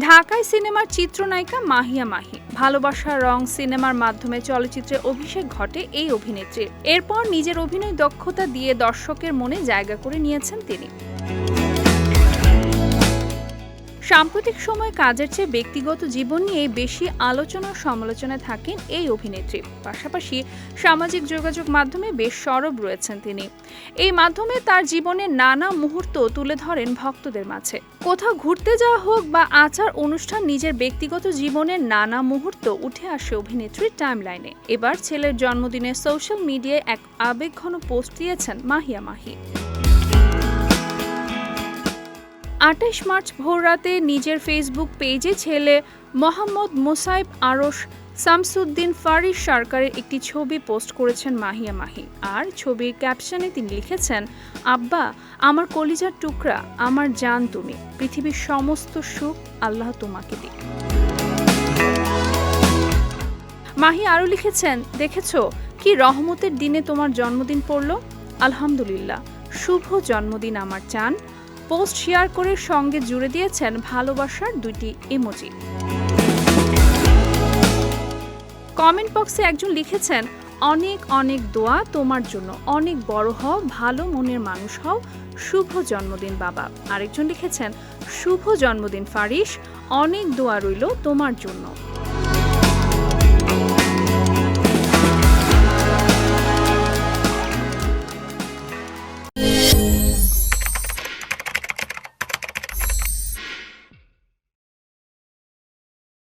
ঢাকায় সিনেমার চিত্রনায়িকা মাহিয়া মাহি। ভালোবাসার রং সিনেমার মাধ্যমে চলচ্চিত্রে অভিষেক ঘটে এই অভিনেত্রীর। এরপর নিজের অভিনয় দক্ষতা দিয়ে দর্শকের মনে জায়গা করে নিয়েছেন তিনি। সাম্প্রতিক সময়ে কাজের চেয়ে ব্যক্তিগত জীবন নিয়ে বেশি আলোচনা ও সমালোচনায় থাকেন এই অভিনেত্রী। পাশাপাশি সামাজিক যোগাযোগ মাধ্যমে বেশ সরব রয়েছেন তিনি। এই মাধ্যমে তার জীবনের নানা মুহূর্ত তুলে ধরেন ভক্তদের মাঝে। কোথাও ঘুরতে যাওয়া হোক বা আচার অনুষ্ঠান, নিজের ব্যক্তিগত জীবনের নানা মুহূর্ত উঠে আসে অভিনেত্রীর টাইমলাইনে। এবার ছেলের জন্মদিনে সোশ্যাল মিডিয়ায় এক আবেগঘন পোস্ট দিয়েছেন মাহিয়া মাহি। আঠাশ মার্চ ভোররাতে নিজের ফেসবুক পেজে ছেলে মোহাম্মদ মোসাইব আরশ শামসুদ্দিন ফারিস সরকারের একটি ছবি পোস্ট করেছেন মাহিয়া মাহি। আর ছবির ক্যাপশনে তিনি লিখেছেন, আব্বা, আমার কলিজার টুকরা, আমার জান তুমি। পৃথিবীর সমস্ত সুখ আল্লাহ তোমাকে দিক। মাহি আরও লিখেছেন, দেখেছ, কি রহমতের দিনে তোমার জন্মদিন পড়ল? আলহামদুলিল্লাহ। শুভ জন্মদিন আমার চান। পোস্ট শেয়ার করে সঙ্গে জুড়ে দিয়েছেন ভালোবাসার দুইটি ইমোজি। কমেন্ট বক্সে একজন লিখেছেন, অনেক অনেক দোয়া তোমার জন্য। অনেক বড় হও, ভালো মনের মানুষ হও। শুভ জন্মদিন বাবা। আরেকজন লিখেছেন, শুভ জন্মদিন ফারিস অনেক দোয়া রইল তোমার জন্য।